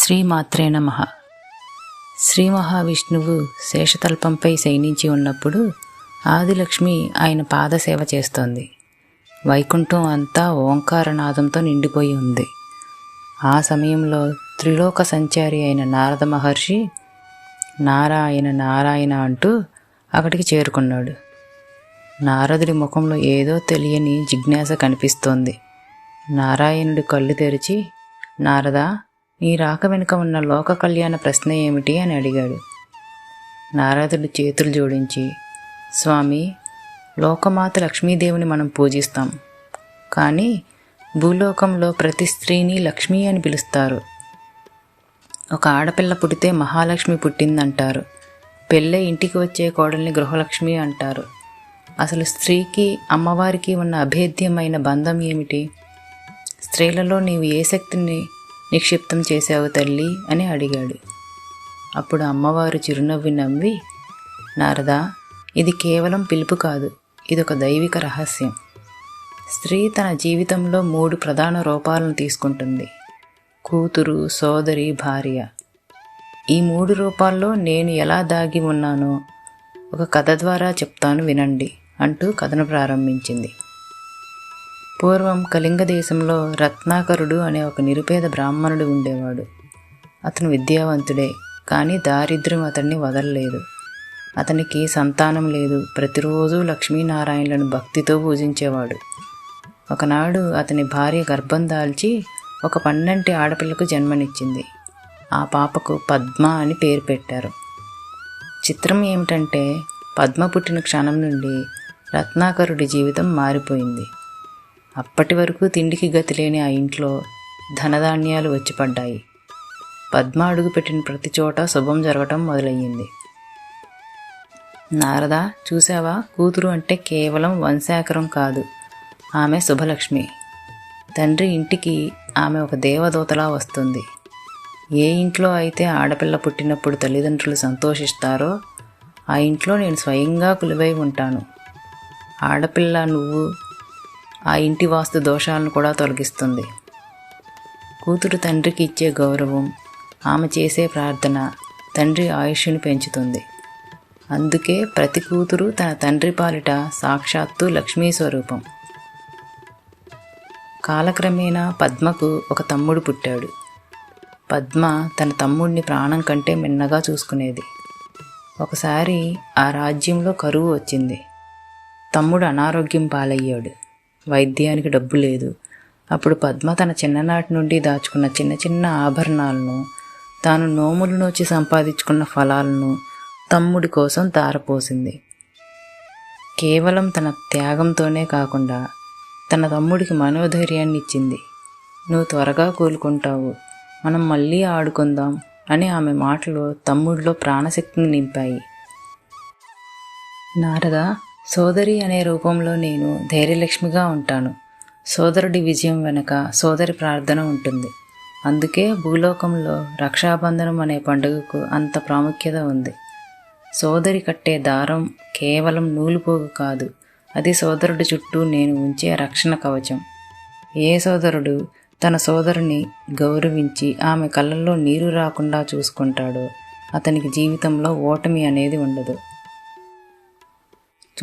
శ్రీమాత్రే నమ. శ్రీ మహావిష్ణువు శేషతల్పంపై శయనించి ఉన్నప్పుడు ఆదిలక్ష్మి ఆయన పాదసేవ చేస్తోంది. వైకుంఠం అంతా ఓంకారనాదంతో నిండిపోయి ఉంది. ఆ సమయంలో త్రిలోక సంచారి అయిన నారద మహర్షి నారాయణ నారాయణ అంటూ అక్కడికి చేరుకున్నాడు. నారదుడి ముఖంలో ఏదో తెలియని జిజ్ఞాస కనిపిస్తోంది. నారాయణుడు కళ్ళు తెరిచి నారదా నీ రాక వెనుక ఉన్న లోక కళ్యాణ ప్రశ్న ఏమిటి అని అడిగాడు. నారదుడు చేతులు జోడించి స్వామి లోకమాత లక్ష్మీదేవిని మనం పూజిస్తాం. కానీ భూలోకంలో ప్రతి స్త్రీని లక్ష్మి అని పిలుస్తారు. ఒక ఆడపిల్ల పుట్టితే మహాలక్ష్మి పుట్టిందంటారు. పెళ్ళే ఇంటికి వచ్చే కోడల్ని గృహలక్ష్మి అంటారు. అసలు స్త్రీకి అమ్మవారికి ఉన్న అభేద్యమైన బంధం ఏమిటి? స్త్రీలలో నీవు ఏ శక్తిని నిక్షిప్తం చేశావు తల్లి అని అడిగాడు. అప్పుడు అమ్మవారు చిరునవ్వి నవ్వి నారదా ఇది కేవలం పిలుపు కాదు ఇదొక దైవిక రహస్యం. స్త్రీ తన జీవితంలో మూడు ప్రధాన రూపాలను తీసుకుంటుంది. కూతురు సోదరి భార్య. ఈ మూడు రూపాల్లో నేను ఎలా దాగి ఉన్నానో ఒక కథ ద్వారా చెప్తాను వినండి అంటూ కథను ప్రారంభించింది. పూర్వం కళింగ దేశంలో రత్నాకరుడు అనే ఒక నిరుపేద బ్రాహ్మణుడు ఉండేవాడు. అతను విద్యావంతుడే కానీ దారిద్ర్యం అతన్ని వదలలేదు. అతనికి సంతానం లేదు. ప్రతిరోజు లక్ష్మీనారాయణలను భక్తితో పూజించేవాడు. ఒకనాడు అతని భార్య గర్భం దాల్చి ఒక పన్నెంటి ఆడపిల్లకు జన్మనిచ్చింది. ఆ పాపకు పద్మ అని పేరు పెట్టారు. చిత్రం ఏమిటంటే పద్మ పుట్టిన క్షణం నుండి రత్నాకరుడి జీవితం మారిపోయింది. అప్పటి వరకు తిండికి గతి లేని ఆ ఇంట్లో ధనధాన్యాలు వచ్చి పడ్డాయి పద్మ అడుగుపెట్టిన ప్రతి చోట శుభం జరగటం మొదలయ్యింది. నారద చూసావా కూతురు అంటే కేవలం వంశాకరం కాదు. ఆమె శుభలక్ష్మి. తండ్రి ఇంటికి ఆమె ఒక దేవదూతలా వస్తుంది. ఏ ఇంట్లో అయితే ఆడపిల్ల పుట్టినప్పుడు తల్లిదండ్రులు సంతోషిస్తారో ఆ ఇంట్లో నేను స్వయంగా కొలువై ఉంటాను. ఆడపిల్ల నువ్వు ఆ ఇంటి వాస్తు దోషాలను కూడా తొలగిస్తుంది. కూతురు తండ్రికి ఇచ్చే గౌరవం ఆమె చేసే ప్రార్థన తండ్రి ఆయుష్ని పెంచుతుంది. అందుకే ప్రతి కూతురు తన తండ్రి పాలిట సాక్షాత్తు లక్ష్మీ స్వరూపం. కాలక్రమేణా పద్మకు ఒక తమ్ముడు పుట్టాడు. పద్మ తన తమ్ముడిని ప్రాణం కంటే మిన్నగా చూసుకునేది. ఒకసారి ఆ రాజ్యంలో కరువు వచ్చింది. తమ్ముడు అనారోగ్యం పాలయ్యాడు. వైద్యానికి డబ్బు లేదు. అప్పుడు పద్మ తన చిన్ననాటి నుండి దాచుకున్న చిన్న చిన్న ఆభరణాలను తాను నోముల నుంచి సంపాదించుకున్న ఫలాలను తమ్ముడి కోసం తారపోసింది. కేవలం తన త్యాగంతోనే కాకుండా తన తమ్ముడికి మనోధైర్యాన్ని ఇచ్చింది నువ్వు త్వరగా కోలుకుంటావు మనం మళ్ళీ ఆడుకుందాం అని ఆమె మాటలు తమ్ముడిలో ప్రాణశక్తిని నింపాయి. నారద సోదరి అనే రూపంలో నేను ధైర్యలక్ష్మిగా ఉంటాను. సోదరుడి విజయం వెనుక సోదరి ప్రార్థన ఉంటుంది. అందుకే భూలోకంలో రక్షాబంధనం అనే పండుగకు అంత ప్రాముఖ్యత ఉంది. సోదరి కట్టే దారం కేవలం నూలుపోగు కాదు. అది సోదరుడి చుట్టూ నేను ఉంచే రక్షణ కవచం. ఏ సోదరుడు తన సోదరుని గౌరవించి ఆమె కళ్ళల్లో నీరు రాకుండా చూసుకుంటాడో అతనికి జీవితంలో ఓటమి అనేది ఉండదు.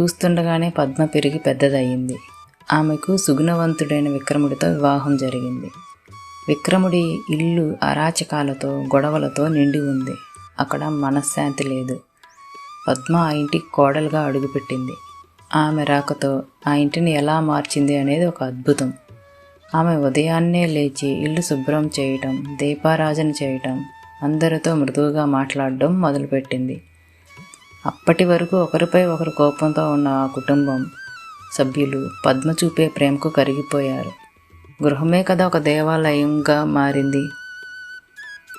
చూస్తుండగానే పద్మ పెరిగి పెద్దదయ్యింది. ఆమెకు సుగుణవంతుడైన విక్రముడితో వివాహం జరిగింది. విక్రముడి ఇల్లు అరాచకాలతో గొడవలతో నిండి ఉంది. అక్కడ మనశ్శాంతి లేదు. పద్మ ఆ ఇంటికి కోడలుగా అడుగుపెట్టింది. ఆమె రాకతో ఆ ఇంటిని ఎలా మార్చింది అనేది ఒక అద్భుతం. ఆమె ఉదయాన్నే లేచి ఇల్లు శుభ్రం చేయటం దీపారాజన చేయటం అందరితో మృదువుగా మాట్లాడడం మొదలుపెట్టింది. అప్పటి వరకు ఒకరిపై ఒకరు కోపంతో ఉన్న ఆ కుటుంబం సభ్యులు పద్మ చూపే ప్రేమకు కరిగిపోయారు. గృహమే కదా ఒక దేవాలయంగా మారింది.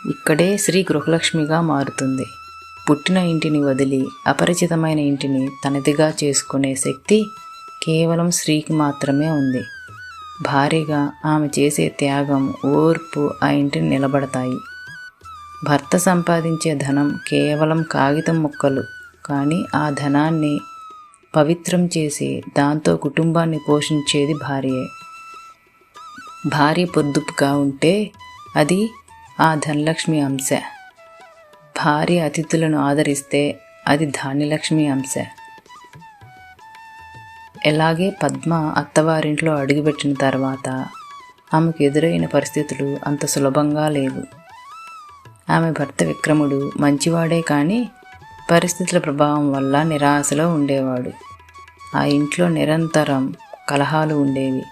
ఇక్కడే శ్రీ గృహలక్ష్మిగా మారుతుంది. పుట్టిన ఇంటిని వదిలి అపరిచితమైన ఇంటిని తనదిగా చేసుకునే శక్తి కేవలం స్త్రీకి మాత్రమే ఉంది. భారీగా ఆమె చేసే త్యాగం ఓర్పు ఆ ఇంటిని నిలబడతాయి. భర్త సంపాదించే ధనం కేవలం కాగితం ముక్కలు కానీ ఆ ధనాన్ని పవిత్రం చేసి దాంతో కుటుంబాన్ని పోషించేది భార్యే. భార్య పొద్దుపుగా ఉంటే అది ఆ ధనలక్ష్మి అంశ. భార్య అతిథులను ఆదరిస్తే అది ధాన్యలక్ష్మి అంశ. ఎలాగే పద్మ అత్తవారింట్లో అడుగుపెట్టిన తర్వాత ఆమెకు ఎదురైన పరిస్థితులు అంత సులభంగా లేవు. ఆమె భర్త విక్రముడు మంచివాడే కానీ పరిస్థితుల ప్రభావం వల్ల నిరాశలో ఉండేవాడు. ఆ ఇంట్లో నిరంతరం కలహాలు ఉండేవి.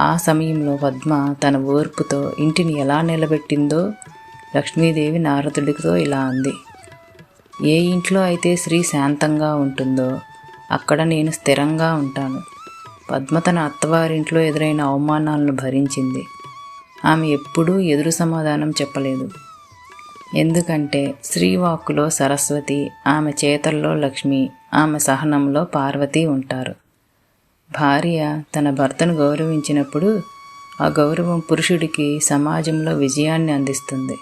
ఆ సమయంలో పద్మ తన ఓర్పుతో ఇంటిని ఎలా నిలబెట్టిందో లక్ష్మీదేవి నారదుడితో ఇలా అంది. ఏ ఇంట్లో అయితే స్త్రీ శాంతంగా ఉంటుందో అక్కడ నేను స్థిరంగా ఉంటాను. పద్మ తన అత్తవారింట్లో ఎదురైన అవమానాలను భరించింది. ఆమె ఎప్పుడూ ఎదురు సమాధానం చెప్పలేదు. ఎందుకంటే శ్రీవాక్కులో సరస్వతి ఆమె చేతల్లో లక్ష్మి ఆమె సహనంలో పార్వతి ఉంటారు. భార్య తన భర్తను గౌరవించినప్పుడు ఆ గౌరవం పురుషుడికి సమాజంలో విజయాన్ని అందిస్తుంది.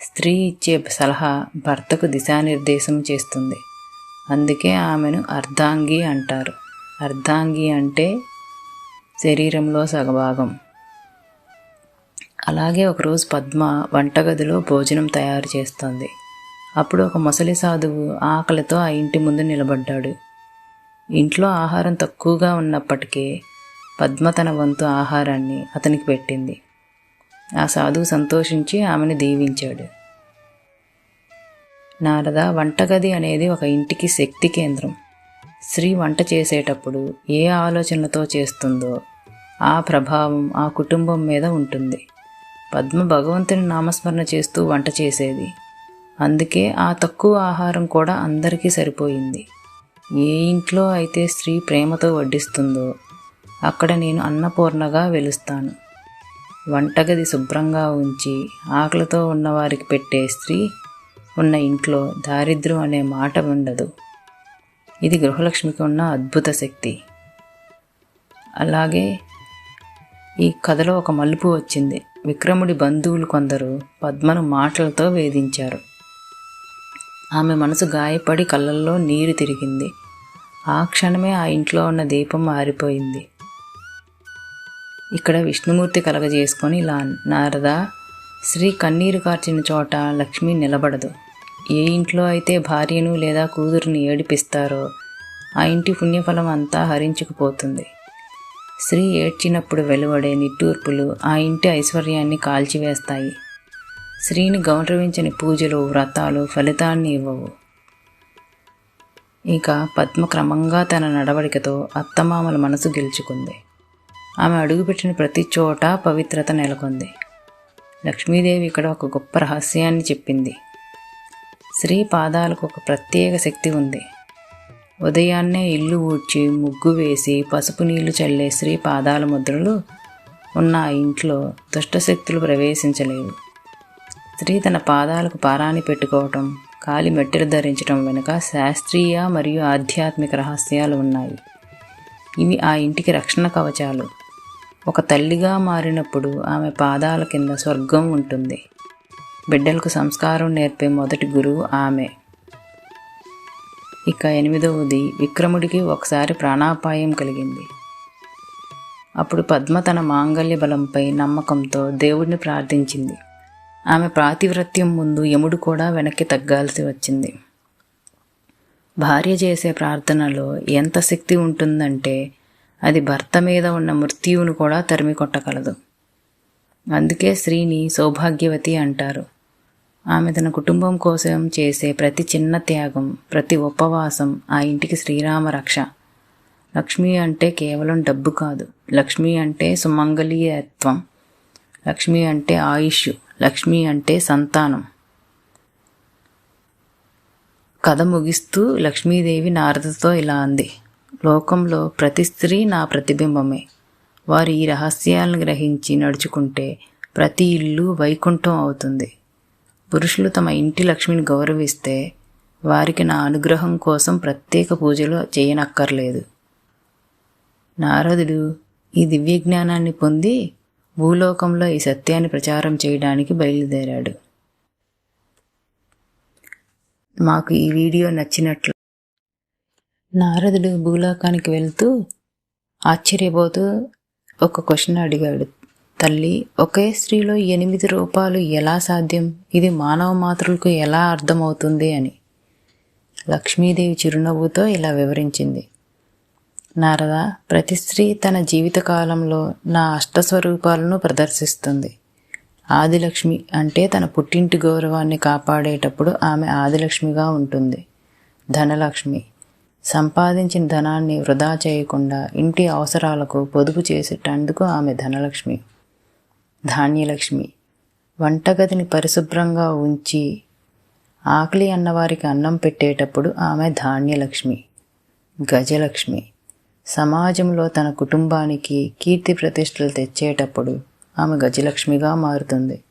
స్త్రీ ఇచ్చే సలహా భర్తకు దిశానిర్దేశం చేస్తుంది. అందుకే ఆమెను అర్ధాంగి అంటారు. అర్ధాంగి అంటే శరీరంలో సగభాగం. అలాగే ఒకరోజు పద్మ వంటగదిలో భోజనం తయారు చేస్తోంది. అప్పుడు ఒక ముసలి సాధువు ఆకలితో ఆ ఇంటి ముందు నిలబడ్డాడు. ఇంట్లో ఆహారం తక్కువగా ఉన్నప్పటికీ పద్మ తన వంతు ఆహారాన్ని అతనికి పెట్టింది. ఆ సాధువు సంతోషించి ఆమెను దీవించాడు. నారద వంటగది అనేది ఒక ఇంటికి శక్తి కేంద్రం. స్త్రీ వంట చేసేటప్పుడు ఏ ఆలోచనలతో చేస్తుందో ఆ ప్రభావం ఆ కుటుంబం మీద ఉంటుంది. పద్మ భగవంతుని నామస్మరణ చేస్తూ వంట చేసేది. అందుకే ఆ తక్కువ ఆహారం కూడా అందరికీ సరిపోయింది. ఏ ఇంట్లో అయితే స్త్రీ ప్రేమతో వడ్డిస్తుందో అక్కడ నేను అన్నపూర్ణగా వెలుస్తాను. వంటగది శుభ్రంగా ఉంచి ఆకలితో ఉన్నవారికి పెట్టే స్త్రీ ఉన్న ఇంట్లో దారిద్ర్యం అనే మాట ఉండదు. ఇది గృహలక్ష్మికి ఉన్న అద్భుత శక్తి. అలాగే ఈ కథలో ఒక మలుపు వచ్చింది. విక్రముడి బంధువులు కొందరు పద్మను మాటలతో వేధించారు. ఆమె మనసు గాయపడి కళ్ళల్లో నీరు తిరిగింది. ఆ క్షణమే ఆ ఇంట్లో ఉన్న దీపం మారిపోయింది. ఇక్కడ విష్ణుమూర్తి కలగజేసుకొని ఇలా నారద శ్రీ కన్నీరు కార్చిన చోట లక్ష్మి నిలబడదు. ఏ ఇంట్లో అయితే భార్యను లేదా కూతురుని ఏడిపిస్తారో ఆ ఇంటి పుణ్యఫలం అంతా హరించుకుపోతుంది. స్త్రీ ఏడ్చినప్పుడు వెలువడే నిట్టూర్పులు ఆ ఇంటి ఐశ్వర్యాన్ని కాల్చివేస్తాయి. స్త్రీని గౌరవించని పూజలు వ్రతాలు ఫలితాన్ని ఇవ్వవు. ఇక పద్మ క్రమంగా తన నడవడికతో అత్తమామల మనసు గెలుచుకుంది. ఆమె అడుగుపెట్టిన ప్రతి చోట పవిత్రత నెలకొంది. లక్ష్మీదేవి ఇక్కడ ఒక గొప్ప రహస్యాన్ని చెప్పింది. స్త్రీ పాదాలకు ఒక ప్రత్యేక శక్తి ఉంది. ఉదయాన్నే ఇల్లు ఊడ్చి ముగ్గు వేసి పసుపు నీళ్ళు చల్లే స్త్రీ పాదాల ముద్రలు ఉన్న ఆ ఇంట్లో దుష్టశక్తులు ప్రవేశించలేవు. స్త్రీ తన పాదాలకు పారాన్ని పెట్టుకోవటం కాలి మెట్టెలు ధరించడం వెనుక శాస్త్రీయ మరియు ఆధ్యాత్మిక రహస్యాలు ఉన్నాయి. ఇవి ఆ ఇంటికి రక్షణ కవచాలు. ఒక తల్లిగా మారినప్పుడు ఆమె పాదాల కింద స్వర్గం ఉంటుంది. బిడ్డలకు సంస్కారం నేర్పే మొదటి గురువు ఆమె. ఇక ఎనిమిదవది విక్రముడికి ఒకసారి ప్రాణాపాయం కలిగింది. అప్పుడు పద్మ తన మాంగల్య బలంపై నమ్మకంతో దేవుడిని ప్రార్థించింది. ఆమె ప్రాతివ్రత్యం ముందు యముడు కూడా వెనక్కి తగ్గాల్సి వచ్చింది. భార్య చేసే ప్రార్థనలో ఎంత శక్తి ఉంటుందంటే అది భర్త మీద ఉన్న మృత్యువును కూడా తరిమి కొట్టగలదు అందుకే స్త్రీని సౌభాగ్యవతి అంటారు. ఆమె తన కుటుంబం కోసం చేసే ప్రతి చిన్న త్యాగం ప్రతి ఉపవాసం ఆ ఇంటికి శ్రీరామ రక్ష. లక్ష్మి అంటే కేవలం డబ్బు కాదు. లక్ష్మి అంటే సుమంగళీయత్వం. లక్ష్మి అంటే ఆయుష్ లక్ష్మి అంటే సంతానం. కథ ముగిస్తూ లక్ష్మీదేవి నారదతో ఇలా అంది. లోకంలో ప్రతి స్త్రీ నా ప్రతిబింబమే. వారు ఈ రహస్యాలను గ్రహించి నడుచుకుంటే ప్రతి ఇల్లు వైకుంఠం అవుతుంది. పురుషులు తమ ఇంటి లక్ష్మిని గౌరవిస్తే వారికి నా అనుగ్రహం కోసం ప్రత్యేక పూజలు చేయనక్కర్లేదు. నారదుడు ఈ దివ్య జ్ఞానాన్ని పొంది భూలోకంలో ఈ సత్యాన్ని ప్రచారం చేయడానికి బయలుదేరాడు. మాకు ఈ వీడియో నచ్చినట్లు నారదుడు భూలోకానికి వెళ్తూ ఆశ్చర్యపోతూ ఒక క్వశ్చన్ అడిగాడు. తల్లి ఒకే స్త్రీలో ఎనిమిది రూపాలు ఎలా సాధ్యం? ఇది మానవ మాతృలకు ఎలా అర్థమవుతుంది అని. లక్ష్మీదేవి చిరునవ్వుతో ఇలా వివరించింది. నారద ప్రతి స్త్రీ తన జీవితకాలంలో నా అష్టస్వరూపాలను ప్రదర్శిస్తుంది. ఆదిలక్ష్మి అంటే తన పుట్టింటి గౌరవాన్ని కాపాడేటప్పుడు ఆమె ఆదిలక్ష్మిగా ఉంటుంది. ధనలక్ష్మి. సంపాదించిన ధనాన్ని వృధా చేయకుండా ఇంటి అవసరాలకు పొదుపు చేసేటందుకు ఆమె ధనలక్ష్మి. ధాన్యలక్ష్మి. వంటగదిని పరిశుభ్రంగా ఉంచి ఆకలి అన్నవారికి అన్నం పెట్టేటప్పుడు ఆమె ధాన్యలక్ష్మి గజలక్ష్మి. సమాజంలో తన కుటుంబానికి కీర్తి ప్రతిష్టలు తెచ్చేటప్పుడు ఆమె గజలక్ష్మిగా మారుతుంది.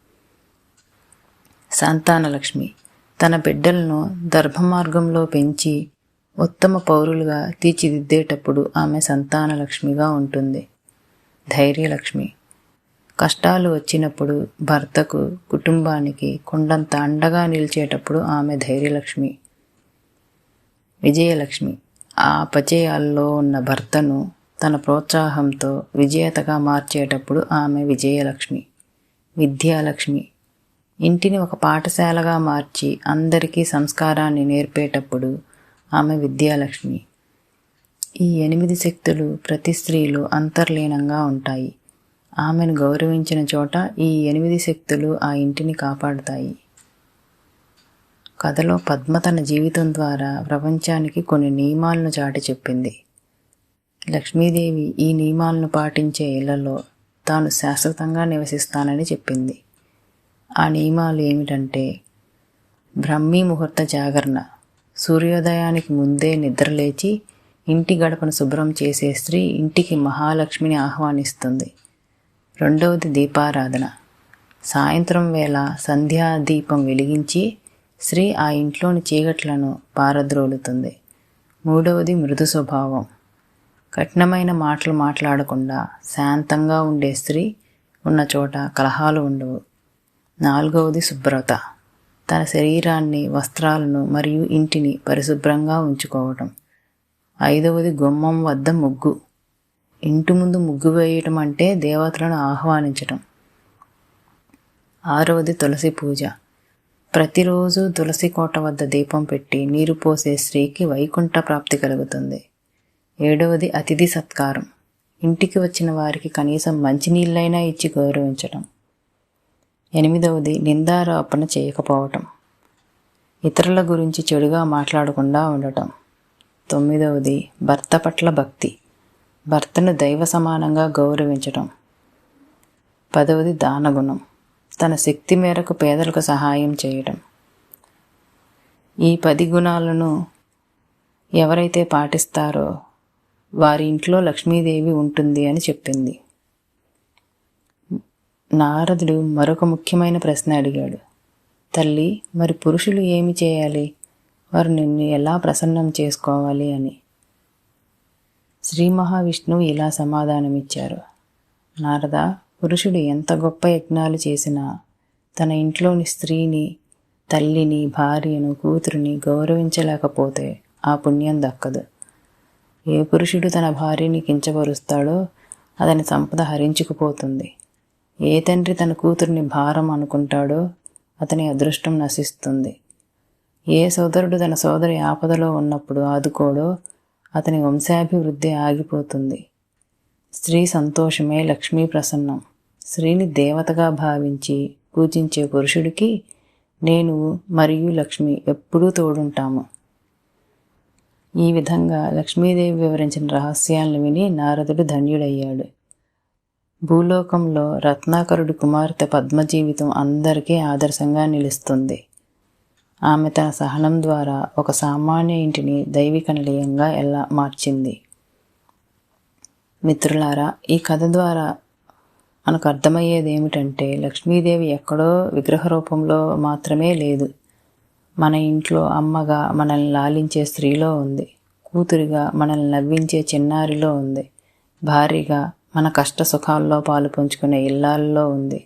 సంతానలక్ష్మి. తన బిడ్డలను ధర్మమార్గంలో పెంచి ఉత్తమ పౌరులుగా తీర్చిదిద్దేటప్పుడు ఆమె సంతానలక్ష్మిగా ఉంటుంది. ధైర్యలక్ష్మి. కష్టాలు వచ్చినప్పుడు భర్తకు కుటుంబానికి కొండంత అండగా నిలిచేటప్పుడు ఆమె ధైర్యలక్ష్మి. విజయలక్ష్మి. ఆ అపజయాల్లో ఉన్న భర్తను తన ప్రోత్సాహంతో విజేతగా మార్చేటప్పుడు ఆమె విజయలక్ష్మి. విద్యాలక్ష్మి. ఇంటిని ఒక పాఠశాలగా మార్చి అందరికీ సంస్కారాన్ని నేర్పేటప్పుడు ఆమె విద్యాలక్ష్మి. ఈ ఎనిమిది శక్తులు ప్రతి స్త్రీలో అంతర్లీనంగా ఉంటాయి. ఆమెను గౌరవించిన చోట ఈ ఎనిమిది శక్తులు ఆ ఇంటిని కాపాడుతాయి. కథలో పద్మ తన జీవితం ద్వారా ప్రపంచానికి కొన్ని నియమాలను చాటి చెప్పింది. లక్ష్మీదేవి ఈ నియమాలను పాటించే ఇళ్ళలో తాను శాశ్వతంగా నివసిస్తానని చెప్పింది. ఆ నియమాలు ఏమిటంటే బ్రహ్మీ ముహూర్త జాగరణ సూర్యోదయానికి ముందే నిద్రలేచి ఇంటి గడపను శుభ్రం చేసే స్త్రీ ఇంటికి మహాలక్ష్మిని ఆహ్వానిస్తుంది. రెండవది దీపారాధన. సాయంత్రం వేళ సంధ్యా దీపం వెలిగించి స్త్రీ ఆ ఇంట్లోని చీకట్లను పారద్రోలుతుంది. మూడవది మృదు స్వభావం. కఠినమైన మాటలు మాట్లాడకుండా శాంతంగా ఉండే స్త్రీ ఉన్న చోట కలహాలు ఉండవు. నాలుగవది శుభ్రత. తన శరీరాన్ని వస్త్రాలను మరియు ఇంటిని పరిశుభ్రంగా ఉంచుకోవటం. ఐదవది గుమ్మం వద్ద ముగ్గు. ఇంటి ముందు ముగ్గు వేయటం అంటే దేవతలను ఆహ్వానించటం. ఆరవది తులసి పూజ. ప్రతిరోజు తులసి కోట వద్ద దీపం పెట్టి నీరు పోసే స్త్రీకి వైకుంఠ ప్రాప్తి కలుగుతుంది. ఏడవది అతిథి సత్కారం. ఇంటికి వచ్చిన వారికి కనీసం మంచినీళ్ళైనా ఇచ్చి గౌరవించటం. ఎనిమిదవది నిందారోపణ చేయకపోవటం. ఇతరుల గురించి చెడుగా మాట్లాడకుండా ఉండటం. తొమ్మిదవది భర్త పట్ల భక్తి. భర్తను దైవ సమానంగా గౌరవించటం. పదవది దానగుణం. తన శక్తి మేరకు పేదలకు సహాయం చేయటం. ఈ పది గుణాలను ఎవరైతే పాటిస్తారో వారి ఇంట్లో లక్ష్మీదేవి ఉంటుంది అని చెప్పింది. నారదుడు మరొక ముఖ్యమైన ప్రశ్న అడిగాడు. తల్లి మరి పురుషులు ఏమి చేయాలి? వారు నిన్ను ఎలా ప్రసన్నం చేసుకోవాలి అని. శ్రీ మహావిష్ణువు ఇలా సమాధానమిచ్చారు. నారద పురుషుడు ఎంత గొప్ప యజ్ఞాలు చేసినా తన ఇంట్లోని స్త్రీని తల్లిని భార్యను కూతురిని గౌరవించలేకపోతే ఆ పుణ్యం దక్కదు. ఏ పురుషుడు తన భార్యని కించపరుస్తాడో అతని సంపద హరించుకుపోతుంది. ఏ తండ్రి తన కూతురిని భారం అనుకుంటాడో అతని అదృష్టం నశిస్తుంది. ఏ సోదరుడు తన సోదరి ఆపదలో ఉన్నప్పుడు ఆదుకోడో అతని వంశాభివృద్ధి ఆగిపోతుంది. స్త్రీ సంతోషమే లక్ష్మీ ప్రసన్నం. స్త్రీని దేవతగా భావించి పూజించే పురుషుడికి నేను మరియు లక్ష్మి ఎప్పుడూ తోడుంటాము. ఈ విధంగా లక్ష్మీదేవి వివరించిన రహస్యాలను విని నారదుడు ధన్యుడయ్యాడు. భూలోకంలో రత్నాకరుడి కుమార్తె పద్మ జీవితం అందరికీ ఆదర్శంగా నిలుస్తుంది. ఆమె తన సహనం ద్వారా ఒక సామాన్య ఇంటిని దైవిక నిలయంగా ఎలా మార్చింది? మిత్రులారా ఈ కథ ద్వారా మనకు అర్థమయ్యేది ఏమిటంటే లక్ష్మీదేవి ఎక్కడో విగ్రహ రూపంలో మాత్రమే లేదు. మన ఇంట్లో అమ్మగా మనల్ని లాలించే స్త్రీలో ఉంది. కూతురిగా మనల్ని నవ్వించే చిన్నారిలో ఉంది. భారీగా మన కష్ట సుఖాల్లో పాలు పంచుకునే ఇల్లాల్లో ఉంది.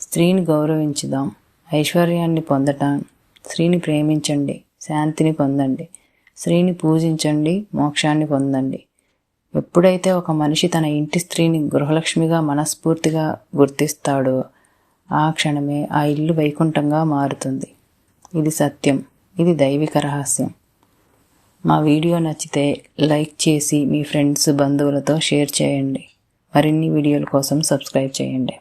స్త్రీని గౌరవించుదాం ఐశ్వర్యాన్ని పొందటం స్త్రీని ప్రేమించండి శాంతిని పొందండి. స్త్రీని పూజించండి మోక్షాన్ని పొందండి. ఎప్పుడైతే ఒక మనిషి తన ఇంటి స్త్రీని గృహలక్ష్మిగా మనస్ఫూర్తిగా గుర్తిస్తాడో ఆ క్షణమే ఆ ఇల్లు వైకుంఠంగా మారుతుంది. ఇది సత్యం ఇది దైవిక రహస్యం. మా వీడియో నచ్చితే లైక్ చేసి మీ ఫ్రెండ్స్ బంధువులతో షేర్ చేయండి. మరిన్ని వీడియోల కోసం సబ్స్క్రైబ్ చేయండి.